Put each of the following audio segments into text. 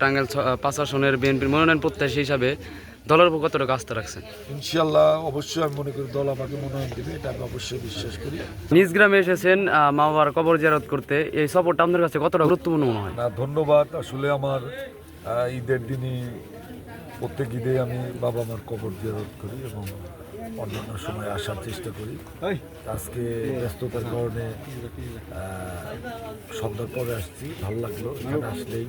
টাঙ্গাইল পাঁচ আসনের বিএনপির মনোনয়ন প্রত্যাশী হিসাবে দলের উপর কতটা আস্থা রাখছেন? ইনশাল্লাহ অবশ্যই আমি মনে করি দল আমাকে মনোনয়ন দেবে এটা আমি অবশ্যই বিশ্বাস করি। নিজ গ্রামে এসেছেন মা বাবার কবর জিয়ারত করতে এই সফরটা আপনাদের কাছে কতটা গুরুত্বপূর্ণ মনে হয়? না ধন্যবাদ। আসলে আমার ঈদের দিনই প্রত্যেক ঈদে আমি বাবা মার কবর জিয়ারত করি এবং অন্যান্য সময় আসার চেষ্টা করি। আজকে ব্যস্ততার কারণে সন্ধ্যার পরে আসছি ভালো লাগল। এখানে আসলেই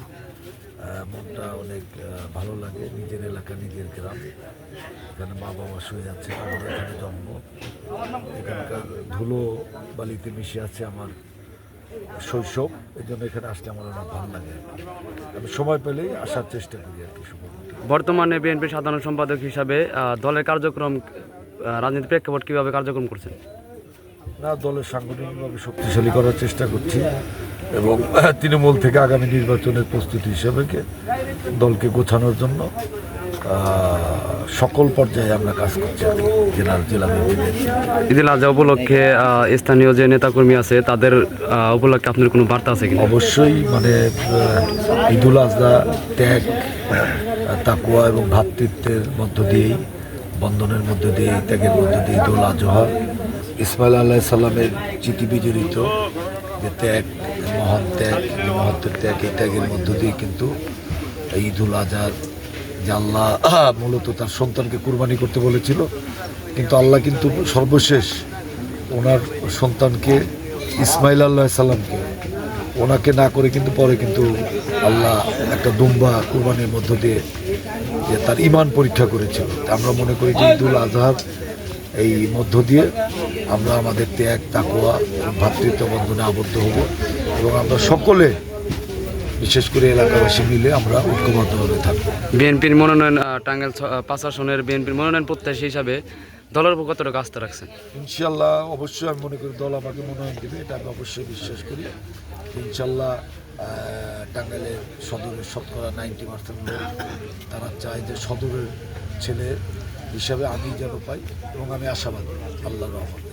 মনটা অনেক ভালো লাগে। নিজের এলাকা, নিজের গ্রাম। এখানে মা বাবা শুয়ে আছে আমার এখানে জন্ম। এখানকার ধুলো বালিতে মিশে আছে আমার শৈশব। এই জন্য এখানে আসলে আমার অনেক ভালো লাগে আমি সময় পেলেই আসার চেষ্টা করি আর কি বর্তমানে বিএনপির সাধারণ সম্পাদক হিসাবে দলের কার্যক্রম রাজনীতি প্রেক্ষাপট কীভাবে কার্যক্রম করছেন? না দলের সাংগঠনিকভাবে শক্তিশালী করার চেষ্টা করছি এবং তৃণমূল থেকে আগামী নির্বাচনের প্রস্তুতি হিসেবে দলকে গোছানোর জন্য সকল পর্যায়ে আমরা কাজ করছি কি জেলা। ঈদুল আজহা উপলক্ষে স্থানীয় যে নেতাকর্মী আছে তাদের উপলক্ষে আপনার কোনো বার্তা আছে কিনা অবশ্যই মানে ঈদুল আজহা ত্যাগ তাকুয়া এবং ভ্রাতৃত্বের মধ্য দিয়েই বন্ধনের মধ্য দিয়ে ত্যাগের মধ্য দিয়ে ঈদুল আজহা ইসমাইল আল্লাহ সাল্লামের চিঠি বিজড়িত যে ত্যাগ মহান ত্যাগ যে মহত্বের ত্যাগ, এই ত্যাগের মধ্য দিয়ে কিন্তু ঈদুল আজহার, যে আল্লাহ মূলত তার সন্তানকে কুরবানি করতে বলেছিল, কিন্তু আল্লাহ কিন্তু সর্বশেষ ওনার সন্তানকে ইসমাইল আল্লাহ সাল্লামকে ওনাকে না করে কিন্তু পরে কিন্তু আল্লাহ একটা দুম্বা কুরবানির মধ্য দিয়ে যে তার ইমান পরীক্ষা করেছিল। আমরা মনে করি যে ঈদুল আজহার এই মধ্য দিয়ে আমরা আমাদের ত্যাগ তাকোয়া এবং ভ্রাতৃত্ব বন্ধনে আবদ্ধ হব এবং আমরা সকলে বিশেষ করে এলাকাবাসী মিলে আমরা ঐক্যবদ্ধভাবে থাকব। বিএনপির মনোনয়ন টাঙ্গাইল পাঁচ আসনের বিএনপির মনোনয়ন প্রত্যাশী হিসাবে দলের উপর কতটুকু আস্থা রাখছেন? ইনশাল্লাহ অবশ্যই আমি মনে করি দল আমাকে মনোনয়ন দেবে এটা আমি অবশ্যই বিশ্বাস করি। ইনশাল্লাহ টাঙ্গাইলের সদরের শতকরা নাইনটি পার্সেন্ট লোক তারা চায় যে সদরের ছেলে হিসাবে আমি যেন পাই এবং আমি আশাবাদী আল্লাহ রহমতে।